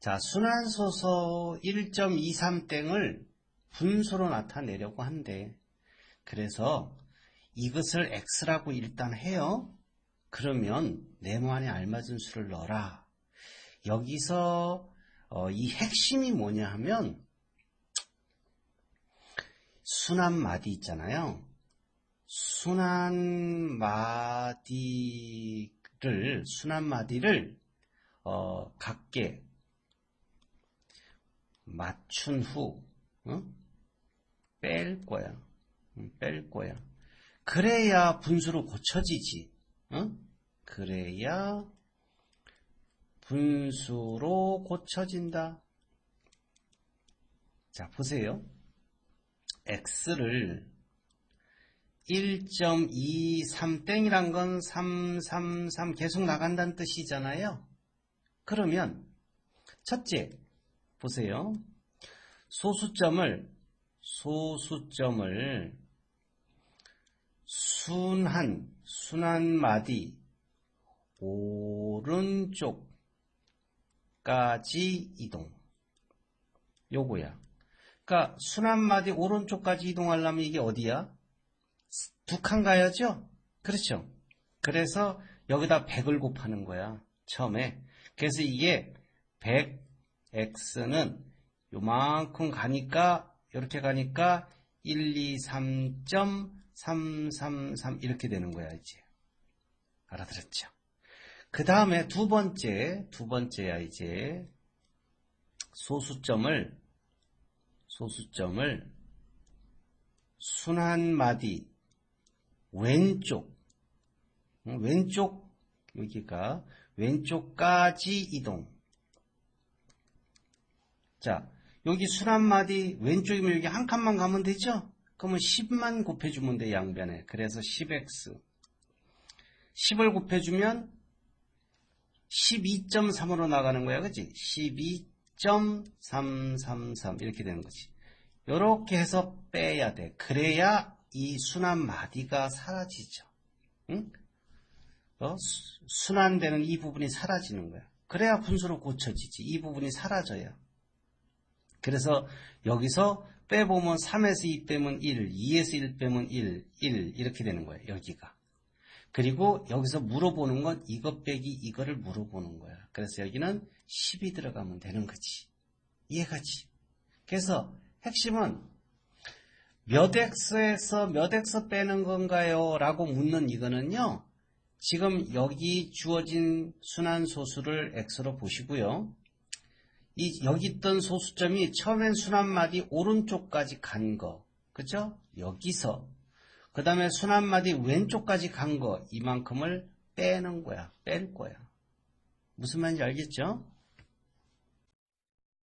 자, 순환소소 1.23땡을 분수로 나타내려고 한대. 그래서 이것을 x라고 일단 해요. 그러면 네모 안에 알맞은 수를 넣어라. 여기서 어, 이 핵심이 뭐냐 하면 순환 마디 있잖아요. 순환 마디를 순환 마디를 어, 각게 맞춘 후 어? 뺄 거야. 응, 뺄 거야. 그래야 분수로 고쳐지지. 어? 그래야 분수로 고쳐진다. 자, 보세요. x를 1.23땡이란 건 333 계속 나간다는 뜻이잖아요. 그러면 첫째, 보세요. 소수점을 소수점을 순한 순환마디 오른쪽까지 이동. 요거야. 그러니까 순환마디 오른쪽까지 이동하려면 이게 어디야? 두 칸 가야죠? 그렇죠? 그래서 여기다 100을 곱하는 거야. 처음에. 그래서 이게 100x는 요만큼 가니까 이렇게 가니까 1, 2, 3.333 이렇게 되는 거야 이제. 알아들었죠? 그 다음에 두 번째 두 번째야 이제. 소수점을 소수점을 순환마디 왼쪽 응, 왼쪽 여기가 왼쪽까지 이동 자 여기 순환마디 왼쪽이면 여기 한 칸만 가면 되죠? 그러면 10만 곱해주면 돼, 양변에. 그래서 10x. 10을 곱해주면 12.3으로 나가는 거야, 그치? 12.333 이렇게 되는 거지. 이렇게 해서 빼야 돼. 그래야 이 순환 마디가 사라지죠. 응? 어? 수- 순환되는 이 부분이 사라지는 거야. 그래야 분수로 고쳐지지. 이 부분이 사라져야. 그래서 여기서 빼보면 3에서 2 빼면 1, 2에서 1 빼면 1, 1 이렇게 되는 거예요. 여기가. 그리고 여기서 물어보는 건 이것 빼기 이거를 물어보는 거야. 그래서 여기는 10이 들어가면 되는 거지. 이해가지? 그래서 핵심은 몇 x에서 몇 x 빼는 건가요? 라고 묻는 이거는요. 지금 여기 주어진 순환소수를 x로 보시고요. 이 여기 있던 소수점이 처음엔 순환마디 오른쪽까지 간 거. 그죠? 여기서. 그 다음에 순환마디 왼쪽까지 간 거. 이만큼을 빼는 거야. 뺄 거야. 무슨 말인지 알겠죠?